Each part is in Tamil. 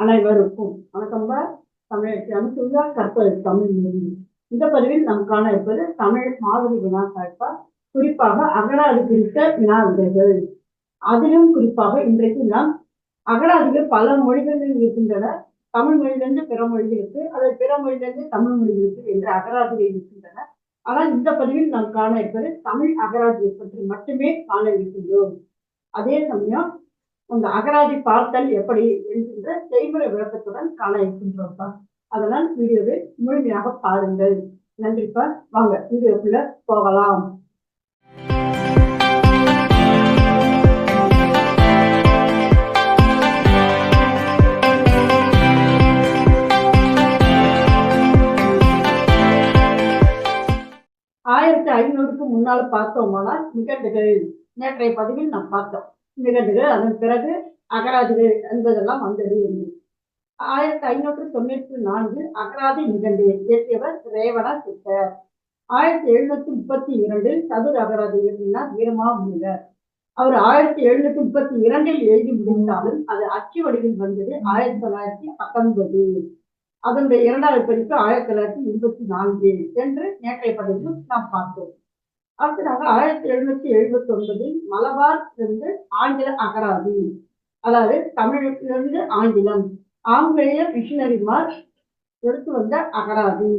அனைவருக்கும் வணக்கம் தமிழ் அனுசூயா கற்பது தமிழ் மொழி. இந்த பதிவில் நாம் காண இருப்பது தமிழ் மாதிரி வினா சாய்ப்பா குறிப்பாக அகராதி குறித்த வினா அதிலும் குறிப்பாக இன்றைக்கு நாம் அகராதிகள் பல மொழிகளில் இருக்கின்றன. தமிழ் மொழியிலிருந்து பிற மொழிகளுக்கு அல்லது பிற மொழியிலிருந்து தமிழ் மொழிகளுக்கு என்ற அகராதிகள் இருக்கின்றன. ஆனால் இந்த பதிவில் நாம் காண இருப்பது தமிழ் அகராதியை பற்றி மட்டுமே காண இருக்கின்றோம். அதே சமயம் அந்த அகராதி பார்த்தல் எப்படி என்கின்ற செய்முறை விளக்கத்துடன் காண இருக்கின்றோம்ப்பா. அதனால் வீடியோவை முழுமையாக பாருங்கள். நன்றிப்பா வாங்க வீடியோக்குள்ள போகலாம். ஆயிரத்தி ஐநூறுக்கு முன்னால் பார்த்தோமானால் நிகழ்வுகள் நேற்றைய பதிவில் நாம் பார்த்தோம். நிகழ்வுகள் அதன் பிறகு அகராதிகள் என்பதெல்லாம் வந்தது ஆயிரத்தி ஐநூற்று தொண்ணூற்றி நான்கு அகராதி நிகழ்வு இயற்றியவர் ரேவணா சித்தர் ஆயிரத்தி எழுநூத்தி முப்பத்தி இரண்டில் சதுர அகராதி எழுதினார் வீரமா முனிவர். அவர் ஆயிரத்தி எழுநூத்தி முப்பத்தி இரண்டில் எழுதி முடிந்தாலும் அது அச்சு வடிவில் வந்தது ஆயிரத்தி தொள்ளாயிரத்தி பத்தொன்பது. அதனுடைய இரண்டாவது பதிப்பு ஆயிரத்தி தொள்ளாயிரத்தி இருபத்தி நான்கு என்று நேற்றைய பதிவில் நாம் பார்த்தோம். அடுத்ததாக ஆயிரத்தி எழுநூத்தி எழுபத்தி ஒன்பதில் மலபார் இருந்து ஆங்கில அகராதி. அதாவது தமிழிலிருந்து ஆங்கிலம். ஆங்கிலேய மிஷினரிமார் எடுத்து வந்த அகராதி.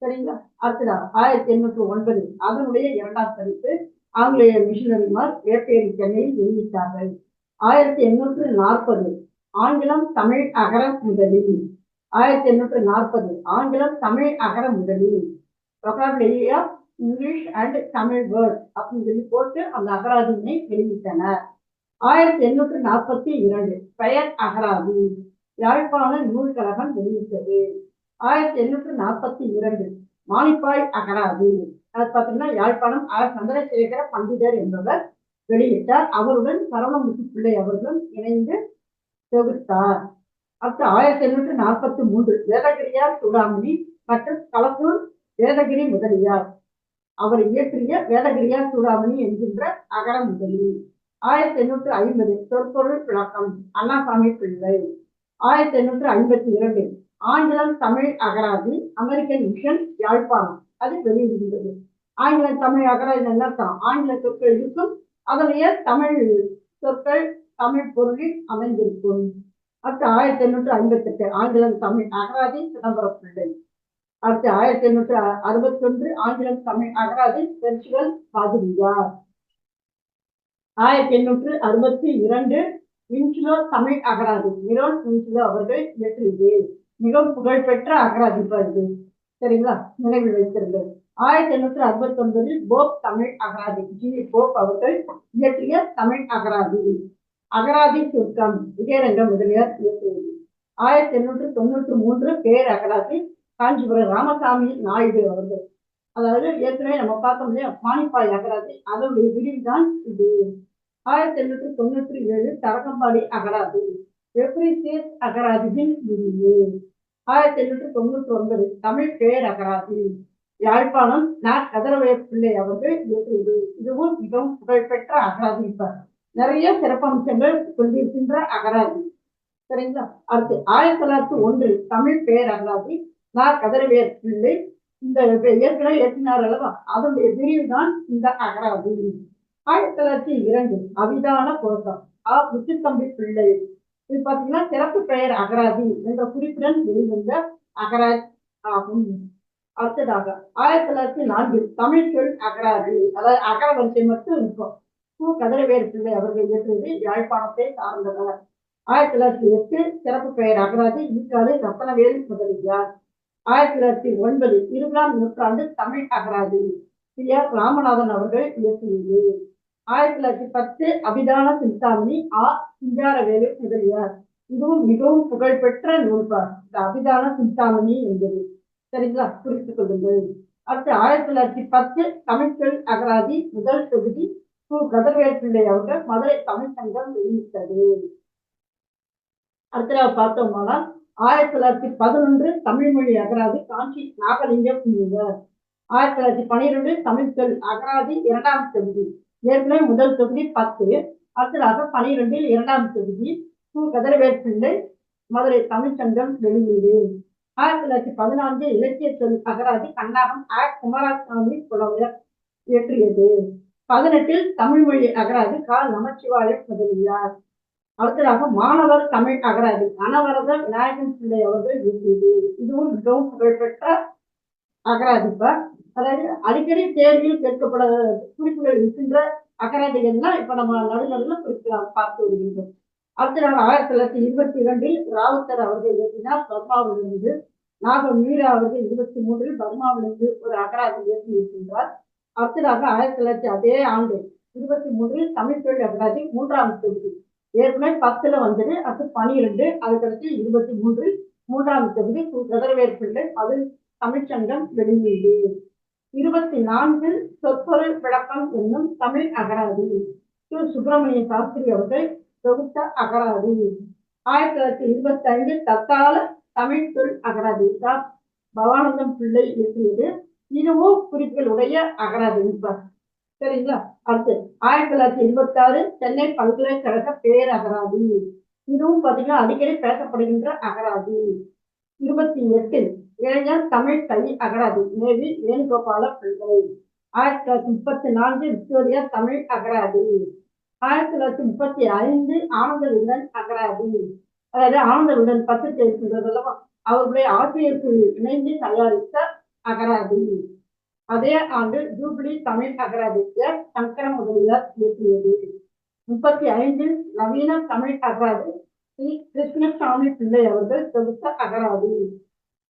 சரிங்களா? அடுத்ததாக ஆயிரத்தி எண்ணூற்று ஒன்பது அதனுடைய இரண்டாம் பதிப்பு ஆங்கிலேய மிஷினரிமார் வேப்பேரி சென்னையில் வெளியிட்டார்கள். ஆயிரத்தி எண்ணூற்று நாற்பது ஆங்கிலம் தமிழ் அகர முதலில். ஆயிரத்தி எண்ணூற்று நாற்பது ஆங்கிலம் தமிழ் அகர முதலில். இங்கிலீஷ் அண்ட் தமிழ் வேர்ட் அப்படின்னு சொல்லி போட்டு அந்த அகராதியினை வெளியிட்டனர். ஆயிரத்தி எண்ணூற்று நாற்பத்தி இரண்டு பெயர் அகராதி யாழ்ப்பாண நூல் கழகம் வெளியிட்டது. ஆயிரத்தி எண்ணூற்று நாற்பத்தி இரண்டு மானிப்பாய் அகராதி. அது பார்த்தீங்கன்னா யாழ்ப்பாணம் ஆர். சந்திரசேகர பண்டிதர் என்பவர் வெளியிட்டார். அவருடன் சரவணமுத்து பிள்ளை அவர்களும் இணைந்து தொகுத்தார். அடுத்து ஆயிரத்தி எண்ணூற்று நாற்பத்தி மூன்று வேதகிரியார் சூடாமணி மற்றும் களத்தூர் வேதகிரி முதலியார். அவர் இயற்றிய வேதகிரியா சூடாமணி என்கின்ற அகர முதலி. ஆயிரத்தி எண்ணூற்று ஐம்பது சொற்பொருள் விளக்கம். அண்ணாசாமி பிள்ளை. ஆயிரத்தி எண்ணூற்று ஐம்பத்தி இரண்டு. ஆங்கிலம் தமிழ் அகராதி அமெரிக்கன் மிஷன் யாழ்ப்பாணம். அது வெளியிடுகின்றது ஆங்கிலம் தமிழ் அகராதி என்ன ஆங்கில சொற்கள் இருக்கும். அதனுடைய தமிழ் சொற்கள் தமிழ் பொருளில் அமைந்திருக்கும். அடுத்து ஆயிரத்தி எண்ணூற்று ஐம்பத்தி எட்டு ஆங்கிலம் தமிழ் அகராதி சிதம்பரம் பிள்ளை. அடுத்து ஆயிரத்தி எண்ணூற்றி அறுபத்தி ஒன்று ஆங்கிலம் தமிழ் அகராதி பெர்ச்சுவல் பாதிரியார் ஆயிரத்தி எண்ணூற்று அறுபத்தி இரண்டு வின்சுலோ தமிழ் அகராதி. மிரோன் வின்சுலோ அவர்கள் இயற்றியது. மிகவும் புகழ்பெற்ற அகராதி இது. சரிங்களா? நினைவில் வைத்திருந்தது ஆயிரத்தி எண்ணூற்று அறுபத்தி ஒன்பதில் போப் தமிழ் அகராதி. ஜி. போப் அவர்கள் இயற்றிய தமிழ் அகராதி. அகராதி சுருக்கம். விஜயரங்க முதலியார் இயற்றியது. ஆயிரத்தி எண்ணூற்று தொண்ணூற்று மூன்று பேர் அகராதி காஞ்சிபுரம் ராமசாமி நாயுடு அவர்கள். அதாவது ஏற்கனவே நம்ம பார்த்தோம் இல்லையா பாணிப்பாய் அகராதி. அதனுடைய விரிவுதான் இது. ஆயிரத்தி எண்ணூற்றி தொண்ணூற்றி ஏழு தரகம்பாடி அகராதி. எப்ரிசியஸ் அகராதியின் விரிவு ஆயிரத்தி எண்ணூற்றி தொண்ணூற்றி ஒன்பது தமிழ் பேர் அகராதி. யாழ்ப்பாணம் நா கதிரவேய பிள்ளை அவர்கள் இயற்றியது. இதுவும் மிகவும் புகழ்பெற்ற அகராதி நிறைய சிறப்பம்சங்கள் கொண்டிருக்கின்ற அகராதி. சரிங்களா? அடுத்து ஆயிரத்தி தொள்ளாயிரத்தி ஒன்றில் தமிழ் பேர் அகராதி. நான் கதிரவேல் பிள்ளை இந்த ஏற்கனவே ஏற்றினார் அல்லவா? அதனுடைய பிரிவு தான் இந்த அகராதி. ஆயிரத்தி தொள்ளாயிரத்தி இரண்டு அவிதான கோஷம் ஆ முத்துத்தம்பி பிள்ளை. இது பார்த்தீங்கன்னா சிறப்பு பெயர் அகராதி என்ற குறிப்புடன் வெளிவந்த அகராஜ் ஆகும். அடுத்ததாக ஆயிரத்தி தொள்ளாயிரத்தி நான்கில் தமிழ் சொல் அகராதி. அதாவது அகர வரிசை மட்டும் இருக்கும். கு கதிரவேறு பிள்ளை அவர்கள் இயற்றியது யாழ்ப்பாணத்தை சார்ந்தவர். ஆயிரத்தி தொள்ளாயிரத்தி எட்டு சிறப்பு பெயர் அகராதி. ஈக்காடு ரத்தனவேல் முதலியார். ஆயிரத்தி தொள்ளாயிரத்தி ஒன்பது இருபதாம் நூற்றாண்டு தமிழ் அகராதி. சி ஆர் ராமநாதன் அவர்கள் இயற்றியது. ஆயிரத்தி தொள்ளாயிரத்தி பத்து அபிதான சிந்தாமணி ஆ. சிங்காரவேலு முதலியார். இதுவும் மிகவும் புகழ்பெற்ற நூல்பார். இந்த அபிதான சிந்தாமணி என்பது. சரிங்களா? குறித்துக் கொள்ளுங்கள். அடுத்து ஆயிரத்தி தொள்ளாயிரத்தி பத்து தமிழ்ச்சொல் அகராதி முதல் தொகுதி கு. கதிரவேல் பிள்ளை அவர்கள் மதுரை தமிழ் சங்கம் வெளியிட்டது. அடுத்த பார்த்தோம்னா ஆயிரத்தி தொள்ளாயிரத்தி பதினொன்று தமிழ் மொழி அகராதி காஞ்சி நாகலிங்கம் முனிவர் ஆயிரத்தி தொள்ளாயிரத்தி பன்னிரெண்டு தமிழ் சொல் அகராதி இரண்டாம் தொகுதி. ஏற்கனவே முதல் தொகுதி பத்து அடுத்ததாக பனிரெண்டில் இரண்டாம் தொகுதி. கு கதிரவேற்பிள்ளை மதுரை தமிழ்ச்சங்கம் வெளியீடு. ஆயிரத்தி தொள்ளாயிரத்தி பதினான்கு இலக்கிய சொல் அகராதி கண்ணாகம் ஆ குமாரசாமி புலவர் இயற்றியது. பதினெட்டில் தமிழ் மொழி அகராதி கா. நமச்சிவாய முதலியார். அடுத்ததாக மாணவர் தமிழ் அகராதி. அனவரதர் விநாயகன் பிள்ளை அவர்கள் இயற்றியது இதுவும் மிகவும் புகழ்பெற்ற அகராதிப்ப அதாவது அடிக்கடி தேர்வில் கேட்கப்பட குறிப்புகள் இருக்கின்ற அகராதிகள் தான் இப்ப நம்ம நடுநடுவில் குறிப்பிட பார்த்து வருகின்றோம். அடுத்ததாக ஆயிரத்தி தொள்ளாயிரத்தி இருபத்தி இரண்டில் ராவுத்தர் அவர்கள் இயற்றினார் பர்மாவிலிருந்து. நாக மீரா அவர்கள் இருபத்தி மூன்றில் பர்மாவிலிருந்து ஒரு அகராதி இயற்றி இருக்கின்றார். அடுத்ததாக ஆயிரத்தி தொள்ளாயிரத்தி அதே ஆண்டு இருபத்தி மூன்றில் தமிழ் தொழில் அகராதி மூன்றாம் தொகுதி. ஏற்கனவே பத்துல வந்தது அது பனிரெண்டு அதுக்கடுத்து இருபத்தி மூன்று மூன்றாம் தொகுதி கதிரவேல் அது தமிழ்ச்சங்கம் வெளியீடு. இருபத்தி நான்கில் சொற்பொருள் விளக்கம் என்னும் தமிழ் அகராதி. திரு சுப்பிரமணிய சாஸ்திரி அவர்கள் தொகுத்த அகராதி. ஆயிரத்தி தொள்ளாயிரத்தி இருபத்தி ஐந்தில் தற்கால தமிழ் சொல் அகராதி. பவானந்தம் பிள்ளை இயற்றியது. இதுவும் குறிப்புகளுடைய அகராதி சரிங்களா? அடுத்து ஆயிரத்தி தொள்ளாயிரத்தி இருபத்தி ஆறு சென்னை பல்கலைக்கழக பேரகராதி இதுவும் பாத்தீங்கன்னா அடிக்கடி பேசப்படுகின்ற அகராதி. இருபத்தி எட்டில் இளைஞர் தமிழ் கல்வி அகராதி நேவி வேணுகோபால பிள்ளை ஆயிரத்தி தொள்ளாயிரத்தி முப்பத்தி நான்கு விக்டோரியா தமிழ் அகராதி. ஆயிரத்தி தொள்ளாயிரத்தி முப்பத்தி ஐந்து ஆனந்தவிடன் அகராதி. அதாவது ஆனந்தவிடன் பத்து பத்திரிகை இருக்கின்றது அல்லவா? அவர்களுடைய ஆசிரியர் குழு இணைந்து தயாரித்த அகராதி. அதே ஆண்டு ஜூப்ளி தமிழ் அகராதி சங்கர முதலியார் இயற்றியது. முப்பத்தி ஐந்தில் நவீன தமிழ் அகராதி ஸ்ரீ கிருஷ்ணசாமி பிள்ளை அவர்கள் தொகுத்த அகராதி.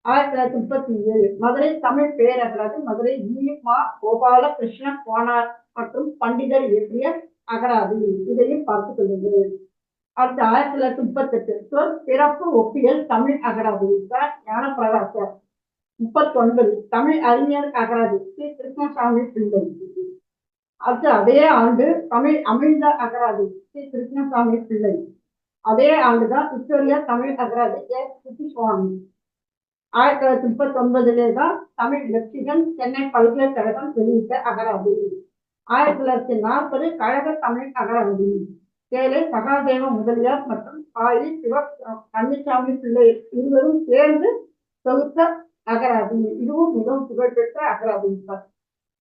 ஆயிரத்தி தொள்ளாயிரத்தி முப்பத்தி ஏழு மதுரை தமிழ் பேரகராதி மதுரை ஜீமா மா. கோபால கிருஷ்ண கோனார் மற்றும் பண்டிதர் இயற்றிய அகராதி. இதையும் பார்த்துக் கொள்ளுங்கள். அடுத்து ஆயிரத்தி தொள்ளாயிரத்தி முப்பத்தி எட்டு சொல் சிறப்பு ஒப்பியல் தமிழ் அகராதி. ஞானப்பிரகாசர். முப்பத்தி ஒன்பது தமிழ் அறிஞர் அகராதி ஸ்ரீ கிருஷ்ணசாமி பிள்ளை அடுத்து அதே ஆண்டு தமிழ் அமிழ்த அகராதி ஸ்ரீ கிருஷ்ணசாமி பிள்ளை. அதே ஆண்டுதான் விக்டோரியா தமிழ் அகராதி எஸ் குட்டிசுவாமி ஆயிரத்தி தொள்ளாயிரத்தி முப்பத்தி ஒன்பதுலே தான் தமிழ் லட்சிகன் சென்னை பல்கலைக்கழகம் வெளியிட்ட அகராதி. ஆயிரத்தி தொள்ளாயிரத்தி நாற்பது கழக தமிழ் அகராதி. கேளை சகாதேவ முதலியார் மற்றும் ஆயி சிவ கன்னிசாமி பிள்ளை இருவரும் சேர்ந்து தொகுத்த அகராதி இதுவும் மிகவும் புகழ்பெற்ற அகராதி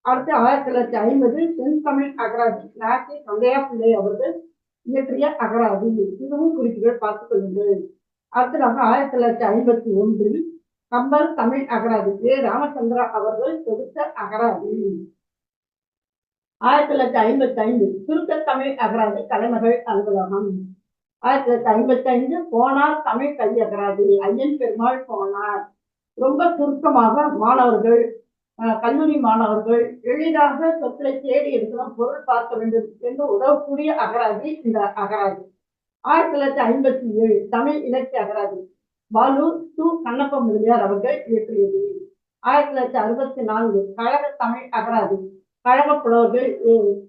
அடுத்து ஆயிரத்தி தொள்ளாயிரத்தி ஐம்பது செந்தமிழ் அகராதி நாசி சந்தையா பிள்ளை அவர்கள் இயற்றிய அகராதி. இதுவும் குறிப்புகள் பார்த்துக் கொள்ளுங்கள். அடுத்ததாக ஆயிரத்தி தொள்ளாயிரத்தி ஐம்பத்தி ஒன்றில் கம்பல் தமிழ் அகராதி ஏ. ராமச்சந்திரா அவர்கள் தொகுத்த அகராதி. ஆயிரத்தி தொள்ளாயிரத்தி ஐம்பத்தி ஐந்து சுருக்க தமிழ் அகராதி தலைமகள் அலுவலகம். ஆயிரத்தி தொள்ளாயிரத்தி ஐம்பத்தி ஐந்து போனார் தமிழ் கல்வி அகராதி ஐயன் பெருமாள் போனார். ரொம்ப சுருக்கமாக மாணவர்கள் அஹ், கல்லூரி மாணவர்கள் எளிதாக சொற்களை தேடி எடுக்கலாம் பொருள் பார்க்க வேண்டும் என்று உதவக்கூடிய அகராதி இந்த அகராதி. ஆயிரத்தி தொள்ளாயிரத்தி ஐம்பத்தி ஏழு தமிழ் இலக்கிய அகராதி. பாலு சு கண்ணப்ப முதலியார் அவர்கள் இயற்றியது. ஆயிரத்தி தொள்ளாயிரத்தி அறுபத்தி நான்கு கழக தமிழ் அகராதி. கழக புலவர்கள்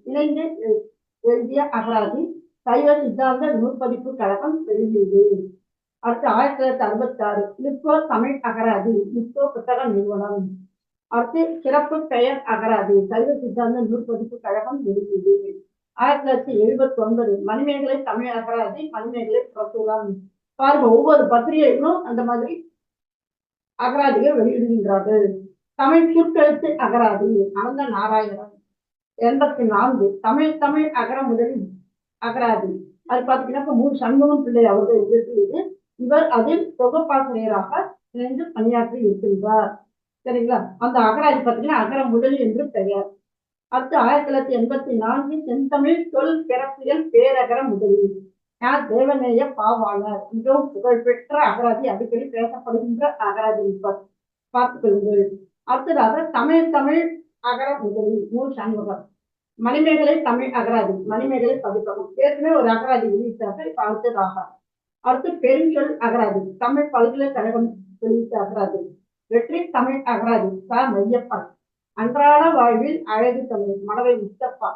இணைந்து எ- எழுதிய அகராதி. சைவ சித்தாந்த நூற்பதிப்பு கழகம் வெளியீடு அடுத்து ஆயிரத்தி தொள்ளாயிரத்தி அறுபத்தி ஆறு தமிழ் அகராதி லிப்கோ புத்தக நிறுவனம். அடுத்து சிறப்பு பெயர் அகராதி சைவ சித்தாந்த நூற்பதிப்பு கழகம் வெளியீடு ஆயிரத்தி தொள்ளாயிரத்தி எழுபத்தி ஒன்பது மணிமேகலை தமிழ் அகராதி மணிமேகலை பிரசுரம் பாருங்க ஒவ்வொரு பத்திரிகைகளும் அந்த மாதிரி அகராதிகள் வெளியிடுகின்றார்கள். தமிழ் சுற்றெழுத்து அகராதி அனந்த நாராயணன். எண்பத்தி நான்கு தமிழ் தமிழ் அகர முதலில் அகராதி. அது பார்த்தீங்கன்னா மூணு சண்முகம் பிள்ளை அவர்கள் எழுதியது. இவர் அதில் தொகுப்பாசிரியராக இணைந்து பணியாற்றி இருக்கின்றார் சரிங்களா? அந்த அகராதி பார்த்தீங்கன்னா அகர முதல் என்று பெயர். அடுத்து ஆயிரத்தி தொள்ளாயிரத்தி எண்பத்தி நான்கு செந்தமிழ் தொல் பிறப்பியல் பேரகர முதலி. யார்? தேவநேய பாவாளர் மிகவும் புகழ்பெற்ற அகராதி அடிக்கடி பேசப்படுகின்ற அகராதி இப்ப பார்த்துக் கொள்ளுங்கள். அடுத்ததாக தமிழ் தமிழ் அகர முதலி. நூல் சண்முகம். மணிமேகலை தமிழ் அகராதி. மணிமேகலை பதிப்பகம். ஏற்கனவே ஒரு அகராதி வெளியிட்டார்கள். இப்ப அடுத்ததாக அடுத்து பெருங்கல் அகராதி. தமிழ் பல்கலைக்கழகம் வெளியிட்ட அகராதி. வெற்றி தமிழ் அகராதி ச. மையப்பன் அன்றாட வாழ்வில் அழகு தமிழ் மனதை முத்தப்பா.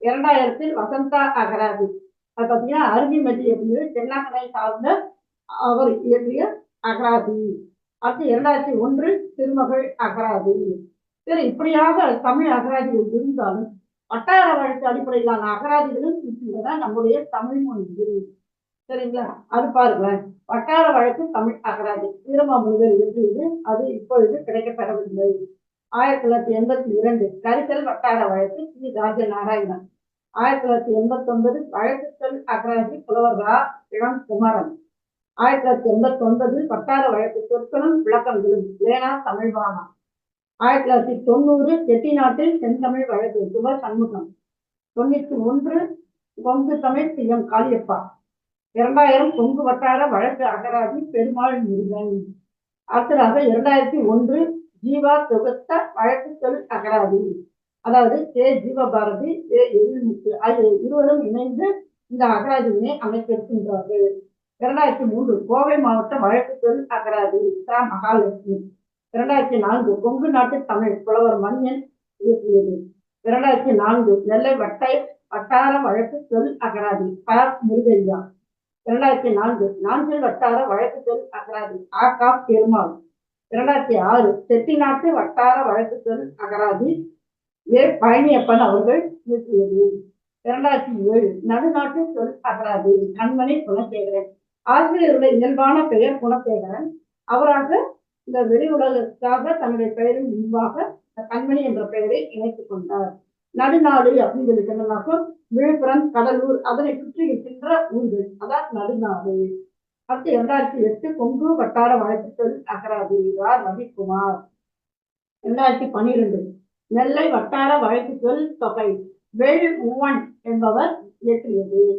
இரண்டாயிரத்தில் வசந்தா அகராதி. அது பார்த்தீங்கன்னா அருவிமதி என்பது தென்னாக்கனை சார்ந்த அவர் இயற்றிய அகராதி. அடுத்து இரண்டாயிரத்தி ஒன்று திருமகள் அகராதி. சரி இப்படியாக தமிழ் அகராதிகள் இருந்தாலும் வட்டார வழக்கு அடிப்படையிலான அகராதிகளும் இருக்கின்றன. நம்முடைய தமிழ் மொழியில். சரிங்களா? அது பாருங்களேன். வட்டார வழக்கு தமிழ் அகராதி. வீரமாமுனிவர் எழுதியது. அது இப்பொழுது கிடைக்கப்பெறவில்லை. ஆயிரத்தி தொள்ளாயிரத்தி எண்பத்தி இரண்டு கரிசல் வட்டார வழக்கு சி. ராஜநாராயணன். ஆயிரத்தி தொள்ளாயிரத்தி எண்பத்தி ஒன்பது வழக்குகள் அகராதி புலவர் ரா. இளம் குமரன் ஆயிரத்தி தொள்ளாயிரத்தி எண்பத்தி ஒன்பது வட்டார வழக்கு சொற்களும் விளக்கங்களும். லேனா தமிழ்வானா ஆயிரத்தி தொள்ளாயிரத்தி தொண்ணூறு செட்டிநாட்டில் செந்தமிழ் வழக்கு. சுப சண்முகம். தொண்ணூத்தி ஒன்று கொங்கு தமிழ் சி. எம். காளியப்பா. இரண்டாயிரம் கொங்கு வட்டார வழக்கு அகராதி பெருமாள் முருகன். அடுத்ததாக இரண்டாயிரத்தி ஒன்று ஜீவா தொகுத்த வழக்கு சொல் அகராதி. அதாவது கே. ஜீவபாரதி ஏ. எழில்முத்து ஆகிய இருவரும் இணைந்து இந்த அகராதியினை அமைத்திருக்கின்றார்கள். இரண்டாயிரத்தி மூன்று கோவை மாவட்ட வழக்கு சொல் அகராதி ச. மகாலட்சுமி. இரண்டாயிரத்தி நான்கு கொங்கு நாட்டு தமிழ் புலவர் மணியன் இயற்றியது இரண்டாயிரத்தி நான்கு நெல்லை வட்டை வட்டார வழக்கு சொல் அகராதி ப. முருகையா இரண்டாயிரத்தி நான்கு நாஞ்சில் வட்டார வழக்கு சொல் அகராதி ஆகாப் பெருமாள். இரண்டாயிரத்தி ஆறு செட்டிநாட்டு வட்டார வழக்கு சொல் அகராதி ஏ. பழனியப்பன் அவர்கள் இயற்றியது. இரண்டாயிரத்தி ஏழு நடுநாட்டு சொல் அகராதி கண்மணி குணசேகரன். ஆசிரியருடைய இயல்பான பெயர் குணசேகரன். அவராக இந்த வெளி உலகத்துக்காக தன்னுடைய பெயரின் முன்பாக கண்மணி என்ற பெயரை இணைத்துக் கொண்டார். நடுநாடு அப்படின்னு சொல்லி விழுப்புரம் கடலூர் அதனை சுற்றி இருக்கின்ற ஊர்கள். அதான் நடுநாடு. அடுத்து இரண்டாயிரத்தி எட்டு கொங்கு வட்டார வழக்குகள் அகராதி. ரா ரவிக்குமார். இரண்டாயிரத்தி பன்னிரெண்டு. நெல்லை வட்டார வழக்குகள் தொகை. வேல் மூவன் என்பவர் இயற்றியது.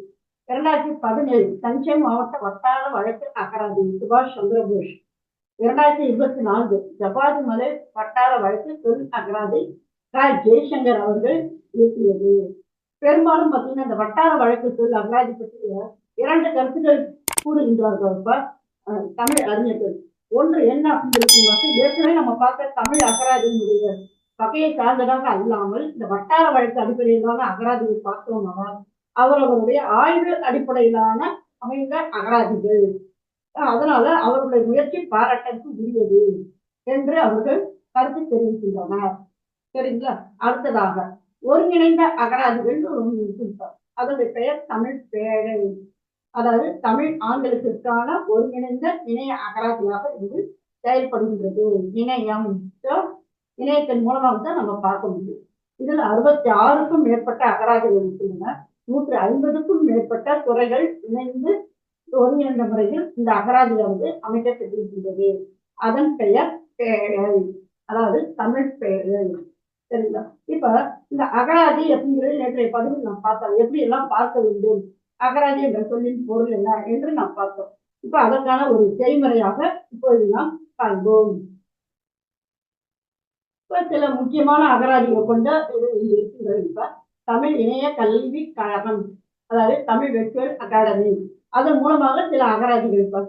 இரண்டாயிரத்தி பதினேழு தஞ்சை மாவட்ட வட்டார வழக்கு அகராதி. சுபாஷ் சந்திரபோஷ் இரண்டாயிரத்தி இருபத்தி நான்கு ஜபாதி மலை வட்டார வழக்கு தொழில் அகராதி. க ஜெய்சங்கர் அவர்கள் இயற்றியது பெரும்பாலும் பார்த்தீங்கன்னா இந்த வட்டார வழக்கு சொல் அகராதி பற்றிய இரண்டு கருத்துக்கள் கூறுகின்றார்கள் இப்ப தமிழ் அறிஞர்கள். ஒன்று என்ன அப்படின்னு ஏற்கனவே நம்ம பார்த்த தமிழ் அகராதியினுடைய வகையை சார்ந்ததாக அல்லாமல் இந்த வட்டார வழக்கு அடிப்படையிலான அகராதியை பார்த்தோம்னா அவரவருடைய ஆய்வு அடிப்படையிலான அமைந்த அகராதிகள். அதனால அவருடைய முயற்சி பாராட்டத்துக்கு உரியது என்று அவர்கள் கருத்து தெரிவிக்கின்றனர். சரிங்களா? அடுத்ததாக ஒருங்கிணைந்த அகராதிகள் ஒன்று அதனுடைய பெயர் தமிழ் பேழை. அதாவது தமிழ் ஆங்கிலத்திற்கான ஒருங்கிணைந்த இணைய அகராதியாக இது செயல்படுகின்றது. இணையம். இணையத்தின் மூலமாக தான் நம்ம பார்க்க முடியும். இதில் அறுபத்தி ஆறுக்கும் மேற்பட்ட அகராதிகள் இருக்கின்றன. நூற்றி ஐம்பதுக்கும் மேற்பட்ட துறைகள் இணைந்து ஒருங்கிணைந்த முறையில் இந்த அகராதியானது அமைக்கப்பட்டிருக்கின்றது அதன் பெயர் பேழை. அதாவது தமிழ் பேழை. சரிங்களா? இப்ப இந்த அகராதி அப்படிங்கிறது நேற்றைய பதிவு நான் பார்த்தோம் எப்படி எல்லாம் பார்க்க வேண்டும்? அகராதி என்ற சொல்லின் பொருள் என்ன என்று நாம் பார்த்தோம். இப்ப அதற்கான ஒரு செய்முறையாக இப்பொழுது நாம் காண்போம். இப்ப சில முக்கியமான அகராதிகள் கொண்ட இது இருக்கின்றது. இப்ப தமிழ் இணைய கல்வி கழகம் அதாவது தமிழ் வெச்சுவல் அகாடமி. அதன் மூலமாக சில அகராதிகள் இப்ப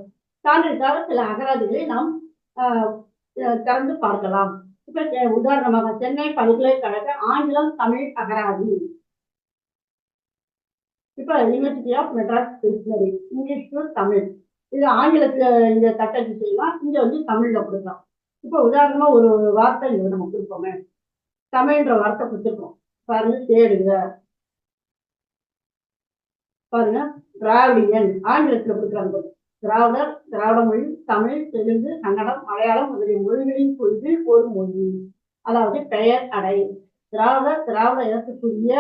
சான்றிற்காக சில அகராதிகளை நாம் ஆஹ், அஹ், திறந்து பார்க்கலாம். இப்ப செ- உதாரணமாக சென்னை பல்கலைக்கழக ஆங்கிலம் தமிழ் அகராதி. இப்ப university of Madras dictionary English to Tamil இது ஆங்கிலத்துல இந்த தட்டச்சு செய்யலாம் இங்க வந்து தமிழ்ல கொடுக்கலாம். இப்ப உதாரணமா ஒரு வார்த்தை இங்க நம்ம கொடுப்போமே. தமிழ்ன்ற வார்த்தை கொடுத்துருக்கோம். பாருங்க தேடுங்க. பாருங்க திராவிடியன் ஆங்கிலத்துல கொடுக்குறாங்க திராவிடர் திராவிட மொழி தமிழ் தெலுங்கு கன்னடம் மலையாளம் முதலிய மொழிகளின் கொள்கை ஒரு மொழி. அதாவது பெயர் அடை. திராவிடர் திராவிட இனத்துக்குரிய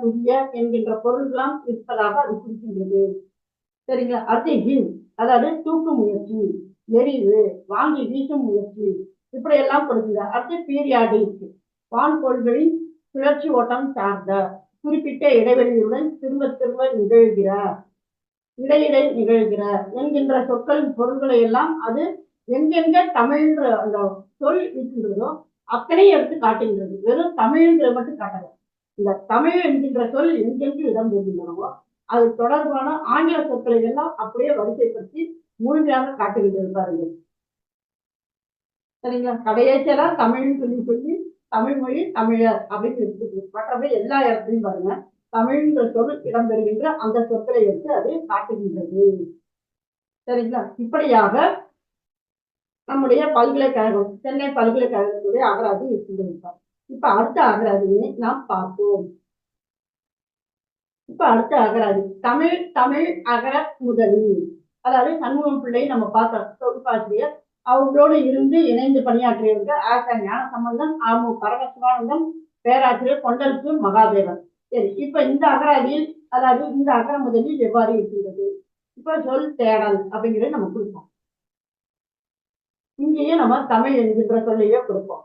புதிய என்கின்ற பொருள்களாம் இருப்பதாக அது குறிக்கின்றது. சரிங்களா? அடுத்து ஹின் அதாவது தூக்கு முயற்சி எரிவு வாங்கி வீசும் முயற்சி. இப்படி எல்லாம் கொடுக்குங்க அடுத்து பீரியாடிக் வான்கோள்களின் சுழற்சி ஓட்டம் சார்ந்த குறிப்பிட்ட இடைவெளியுடன் திரும்ப திரும்ப நிகழ்கிறார். இடையிடை நிகழ்கிற என்கின்ற சொற்களின் பொருள்களை எல்லாம் அது எங்கெங்க தமிழ்ன்ற அந்த சொல் இருக்கின்றதோ அத்தனையும் எடுத்து காட்டுகின்றது. வெறும் தமிழ்ங்கிற மட்டும் காட்டல. இந்த தமிழ் என்கின்ற சொல் எங்கெங்கு இடம் பெறுகின்றனவோ அது தொடர்பான ஆங்கில சொற்களை எல்லாம் அப்படியே வரிசைப்படுத்தி முழுமையாக காட்டுகின்றது பாருங்கள். சரிங்களா? கடையேச்சலா தமிழ்னு சொல்லி சொல்லி தமிழ் மொழி தமிழர் அப்படின்னு இருக்குது மற்றபடி எல்லா இடத்துலையும் பாருங்க. தமிழ்ன்ற சொல் இடம்பெறுகின்ற அந்த சொற்களை எடுத்து அது காட்டுகின்றது. சரிங்களா? இப்படியாக நம்முடைய பல்கலைக்கழகம் சென்னை பல்கலைக்கழகத்துடைய அகராதி இருக்கின்றது இப்ப அடுத்த அகராதியை நாம் பார்ப்போம். இப்ப அடுத்த அகராதி தமிழ் தமிழ் அகர முதலி. அதாவது சண்முகம் பிள்ளையை நம்ம பார்த்தோம் தொகுப்பாசிரியர் அவங்களோடு இருந்து இணைந்து பணியாற்றியவர்கள் ஆக ஞான சம்பந்தம் ஆமு பரமசிவானந்தம் பேராசிரியர் கொண்டலுக்கு மகாதேவன். சரி இப்ப இந்த அகராதியில் அதாவது இந்த அகர முதலில் எவ்வாறு இருக்கிறது? இப்ப சொல் தேடல் அப்படிங்கிறத நம்ம கொடுப்போம். இங்கேயே நம்ம தமிழ் என்கின்ற சொல்லையே கொடுப்போம்.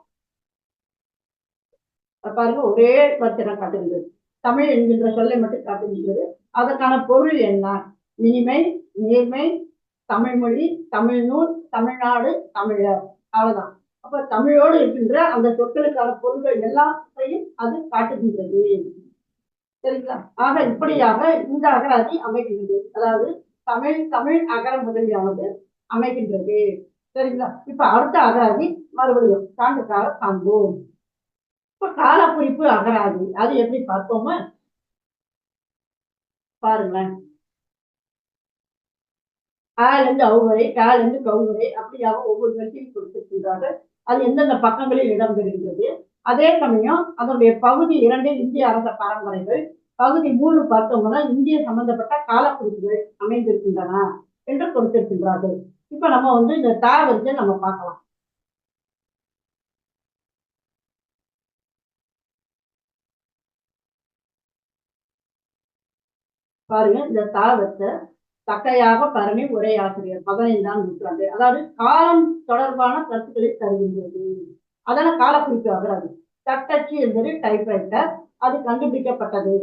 பாருங்க ஒரே வர்த்தனை காட்டுகிறது. தமிழ் என்கின்ற சொல்லை மட்டும் காட்டுகின்றது அதற்கான பொருள் என்ன? இனிமை நேர்மை தமிழ்மொழி தமிழ் நூல் தமிழ்நாடு தமிழர். அவ்வளவுதான். அப்ப தமிழோடு இருக்கின்ற அந்த சொற்களுக்கான பொருள்கள் எல்லாத்தையும் அது காட்டுகின்றது. சரிங்களா? ஆக இப்படியாக இந்த அகராதி அமைகின்றது அதாவது தமிழ் தமிழ் அகர முதலியாவது அமைகின்றது சரிங்களா? இப்ப அடுத்த அகராதி மறுபடியும் சான்றுக்காக காண்போம். இப்ப காலக்குறிப்பு அகராதி அது எப்படி பார்ப்போமா? பாருங்களேன். ஆலேருந்து அவுவரை காலேருந்து கவுவரை அப்படியாக ஒவ்வொரு வரிசையும் கொடுத்திருக்கின்றார்கள். அது எந்தெந்த பக்கங்களில் இடம்பெறுகின்றது அதே சமயம் அதனுடைய பகுதி இரண்டில் இந்திய அரச பரம்பரைகள் பகுதி மூணு பார்த்தோம்னா இந்திய சம்பந்தப்பட்ட காலக்குறிப்புகள் அமைந்திருக்கின்றன என்று கொடுத்திருக்கின்றார்கள் இப்ப நம்ம வந்து இந்த தாவரிசை நம்ம பார்க்கலாம். பாருங்க இந்த தாவத்தை தக்கையாக பரணி உரையாசிரியர் பதினைந்தாம் நூற்றாண்டு. அதாவது காலம் தொடர்பான கருத்துக்களை தருகின்றது. அதான காலக்குறிப்பு அகராதி. தட்டச்சு என்பது டைப்ரைட்டர் அது கண்டுபிடிக்கப்பட்டது.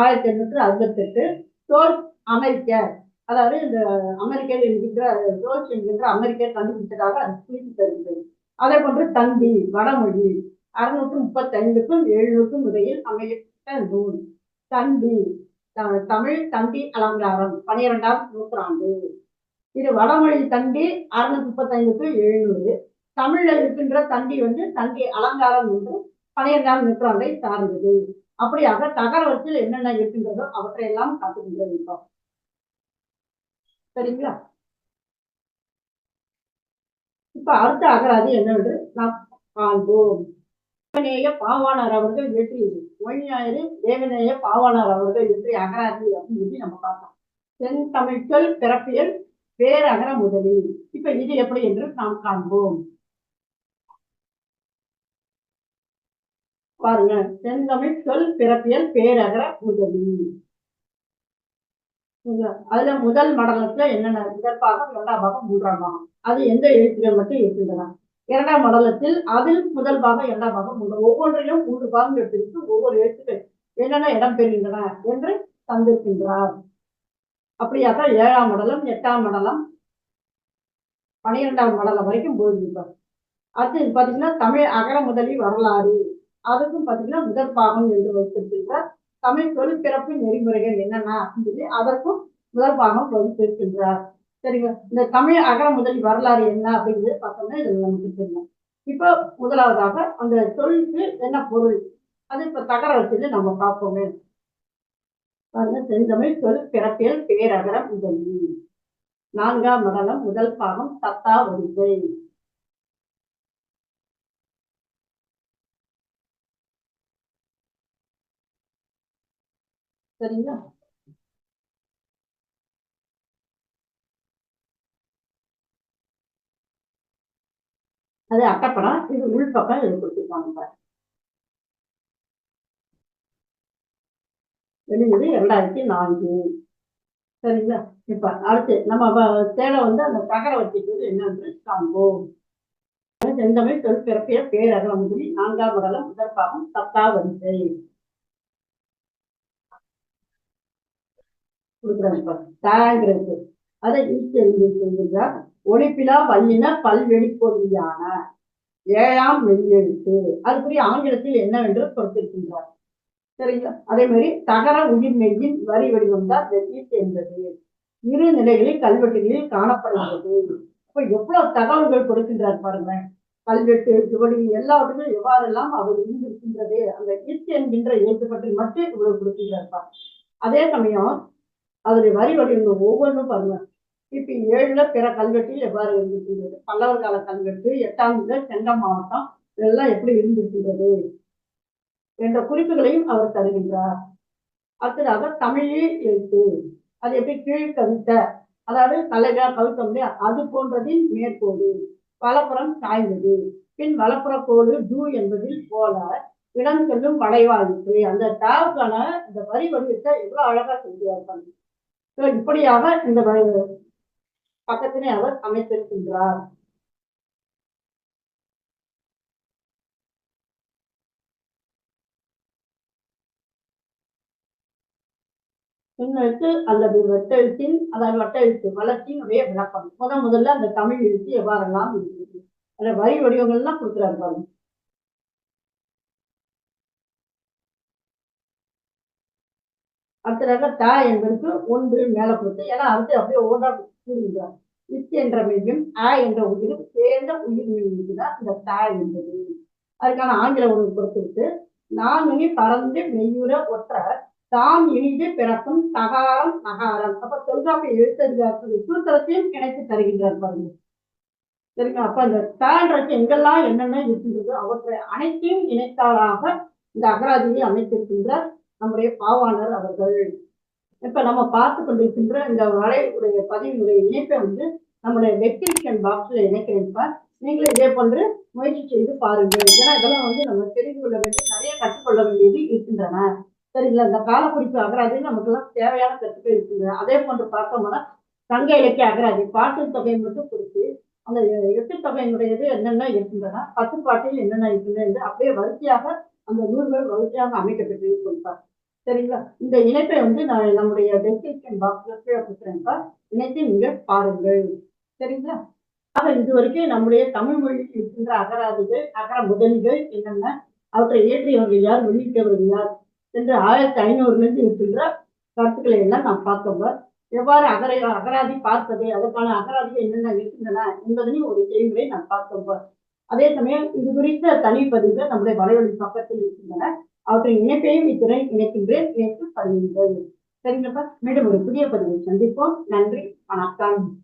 ஆயிரத்தி எண்ணூற்று அறுபத்தி எட்டு டோல்ஸ் அமெரிக்கர் அதாவது இந்த அமெரிக்கர் என்கின்ற டோல்ஸ் என்கின்ற அமெரிக்கர் கண்டுபிடித்ததாக அது குறிப்பு தருகிறது அதே போன்று தந்தி வடமொழி. அறுநூற்று முப்பத்தி ஐந்துக்கும் எழுநூறுக்கும் இடையில் அமைத்த நூல். தந்தி தமிழ் தந்தி அலங்காரம் பனிரெண்டாம் நூற்றாண்டு. இது வடமொழி தந்தி அறுநூத்தி முப்பத்தைந்துக்கு எழுநூறு. தமிழ்ல இருக்கின்ற தண்டி வந்து தண்டி அலங்காரம் என்று பனிரெண்டாம் நூற்றாண்டை சார்ந்தது. அப்படியாக தகரவற்றில் என்னென்ன இருக்கின்றதோ அவற்றையெல்லாம் காட்டுகின்றது இப்போ. சரிங்களா? இப்ப அடுத்த அகராதி என்னவென்று நாம் காண்போம். தேவநேய பாவாணர் அவர்கள் இயற்றியது. மொழிஞாயிறு தேவநேய பாவாணர் அவர்கள் இயற்றிய அகராதி அப்படின்னு சொல்லி நம்ம பார்த்தோம் தென் தமிழ்ச்சொல் பிறப்பியல் பேரகர முதலில் இப்ப இது எப்படி என்று நாம் காண்போம். பாருங்க. தென்தமிழ் சொல் பிறப்பியல் பேரகர உதவி. அதுல முதல் மடலத்துல என்னென்ன முதல் பாகம் இரண்டாம் பாகம் மூன்றாம் பாகம் அது எந்த எழுத்துக்கள் மட்டும் இருக்கின்றன? இரண்டாம் மண்டலத்தில் அதில் முதல் பாகம் இரண்டாம் பாகம் மூன்று. ஒவ்வொன்றிலும் மூன்று பாகம் எடுத்திருக்கு ஒவ்வொரு எழுத்துக்கள் என்னென்ன இடம் பெறுகின்றன என்று தந்திருக்கின்றார். அப்படியாக ஏழாம் மண்டலம் எட்டாம் மண்டலம் பனிரெண்டாம் மடலம் வரைக்கும் போயிருப்பார் அடுத்து பாத்தீங்கன்னா தமிழ் அகர முதலி வரலாறு. அதுக்கும் பாத்தீங்கன்னா முதல் பாகம் என்று வைத்திருக்கின்றார் தமிழ் தொழிற்பிறப்பு நெறிமுறைகள் என்னென்ன அப்படின்னு சொல்லி அதற்கும் முதல் பாகம் வகுத்திருக்கின்றார். சரிங்களா இந்த தமிழ் அகர முதல் வரலாறு என்ன அப்படிங்கிறது பார்த்தோம்னா இது நமக்கு தெரியும். இப்போ முதலாவதாக அந்த தொழிலுக்கு என்ன பொருள்? அது இப்ப தகர வச்சு நம்ம பார்ப்போமே. பாருங்க செந்தமிழ் சொல் பிறப்பியல் பேரகர முதலி நான்காம் மடலம் முதல் பாகம் தத்தா வரிசை. சரிங்களா? அது அட்டப்படம் இது உள்பக்கம் இது கொடுத்துருக்காங்க வெளியீடு இரண்டாயிரத்தி நான்கு. சரிங்களா? இப்ப அடுத்து நம்ம தேட வந்து அந்த தகர வச்சுக்கிறது என்னன்னு காண்போம். செந்தமிழ் தொல்பிறப்பிய பேரகம் நான்காம் மடலம் முதல் பாகம் சத்தா வரிசை. கொடுக்குறாங்க தாங்கிறது அதை ஈஸ்ட் எழுதி சொல்கிறார் ஒளிப்பிலா வல்லின பல்வெளிப்பொருளியான ஏழாம் மெய்யெழுத்து அதுக்குரிய ஆங்கிலத்தில் என்னவென்று கொடுத்திருக்கின்றார். சரிங்களா? அதே மாதிரி தகர உயிர்மெய்யின் வரி வடிவம் தான் என்பது. இரு நிலைகளில் கல்வெட்டுகளில் காணப்படுகிறது. அப்ப எவ்வளவு தகவல்கள் கொடுக்கின்றார் பாருங்க கல்வெட்டு சுவடி எல்லாவற்றிலும் எவ்வாறெல்லாம் அவர் இருந்திருக்கின்றது? அந்த ஈஸ்ட் என்கின்ற எழுத்து பற்றி மட்டும் இவ்வளவு கொடுக்கின்றார் அதே சமயம் அதனுடைய வரி வடிவங்க ஒவ்வொன்றும் பண்ணுவேன் இப்போ ஏழுல பிற கல்வெட்டில் எவ்வாறு இருந்துருக்கின்றது பல்லவர் கால கல்வெட்டு எட்டாம் செங்கம் மாவட்டம் இதெல்லாம் எப்படி இருந்திருக்கின்றது? என்ற குறிப்புகளையும் அவர் தருகின்றார். அடுத்ததாக தமிழில் எழுத்து. அது எப்படி கீழ் கவித்த அதாவது தலைகா கவித்தம் இல்லையா? அது போன்றதின் மேற்கோடு வலப்புறம் சாய்ந்தது. பின் வலப்புற கோடு டூ என்பதில் போல இடம் செல்லும் வளைவாயிற்று அந்த டாவுக்கான இந்த வரி வடிவத்தை எவ்வளவு அழகா செஞ்சிருப்பாங்க. இப்படியாக இந்த பக்கத்தினை அவர் அமைத்திருக்கின்றார். பின்னெழுத்து அல்லது வெட்டெழுத்தின் அதாவது வட்டெழுத்து வளர்ச்சியினுடைய விளக்கம். முத முதல்ல அந்த தமிழ் எழுத்து எவ்வாறெல்லாம் இருக்கிறது அந்த வரி வடிவங்கள்லாம் கொடுக்குறாரு பாருங்க. அடுத்ததாக தா என்பதற்கு ஒன்று மேல கொடுத்து ஏன்னா அடுத்து அப்படியே ஓடா கூறுகிறார் இத் என்ற மெய்யும் ஆ என்ற உயிரும் சேர்ந்த உயிர் மெய்யும் தான் இந்த தா என்பது. அதுக்கான ஆங்கில உணவு கொடுத்துருக்கு நான் இனி பறந்து மெய்யுற ஒற்ற தாம் இனிது பிறக்கும் தகாரம் நகாரம் அப்ப தொல்காப்பிய எழுத்தறிஞர்கள் சூத்திரத்தையும் இணைத்து தருகின்றார் பாருங்க. சரிங்களா? அப்ப இந்த தான்றது எங்கெல்லாம் என்னென்ன இருக்கின்றது அவற்றை அனைத்தையும் இணைத்தாளாக இந்த அகராதியை அமைத்திருக்கின்றார். நம்முடைய பாவாணர் அவர்கள். இப்ப நம்ம பார்த்து கொண்டிருக்கின்ற இந்த வரையுடைய பதிவினுடைய இணைப்பை வந்து நம்முடைய வெப்டிஷன் பாக்ஸ்ல இணைக்கிறேன் இப்ப நீங்களும் இதே போன்று முயற்சி செய்து பாருங்கள். ஏன்னா இதெல்லாம் வந்து நம்ம தெரிந்து கொள்ள வேண்டிய நிறைய கற்றுக்கொள்ள வேண்டியது இருக்கின்றன. சரிங்களா? இந்த காலக்குறிப்பு அகராதி நமக்கு எல்லாம் தேவையான கருத்துக்கள் இருக்கின்றன. அதே போன்று பார்த்தோம்னா சங்க இலக்கிய அகராதி பாட்டு தொகை மட்டும் கொடுத்து அந்த எட்டு தொகையினுடையது என்னென்ன இருக்கின்றன பத்து பாட்டில் என்னென்ன இருக்கின்றன என்று அப்படியே வரிசையாக அந்த நூல்கள் வரிசையாக அமைக்கப்பட்டு கொடுப்பார் சரிங்களா? இந்த இணைப்பை வந்து நான் நம்முடைய டெஸ்கிரிப்ஷன் பாக்ஸ்ல கீழே கொடுக்குறேன்ப்பா இணைத்து நீங்க பாருங்கள். சரிங்களா? ஆக இது வரைக்கும் நம்முடைய தமிழ் மொழியில் இருக்கின்ற அகராதிகள் அகர முதலிகள் என்னென்ன அவற்றை இயற்றியவர்கள் யார் வெளியிட்டவர்கள் யார் என்று ஆயிரத்தி ஐநூறுலேருந்து இருக்கின்ற கருத்துக்களை எல்லாம் நாம் பார்த்தோம் எவ்வாறு அகர அகராதி பார்ப்பது அதற்கான அகராதிகள் என்னென்ன இருக்கின்றன என்பதனையும் ஒரு செய்முறை நாம் பார்த்தோம் அதே சமயம் இது குறித்த தனிப்பதிவுகள் நம்முடைய வலைவழி பக்கத்தில் இருக்கின்றன. அவற்றின் இணைப்பையும் இத்துறை இணைக்கின்றேன். இணைத்து பதிவுகள். சரிங்களப்பா மீண்டும் ஒரு புதிய பதிவை சந்திப்போம். நன்றி வணக்கம்.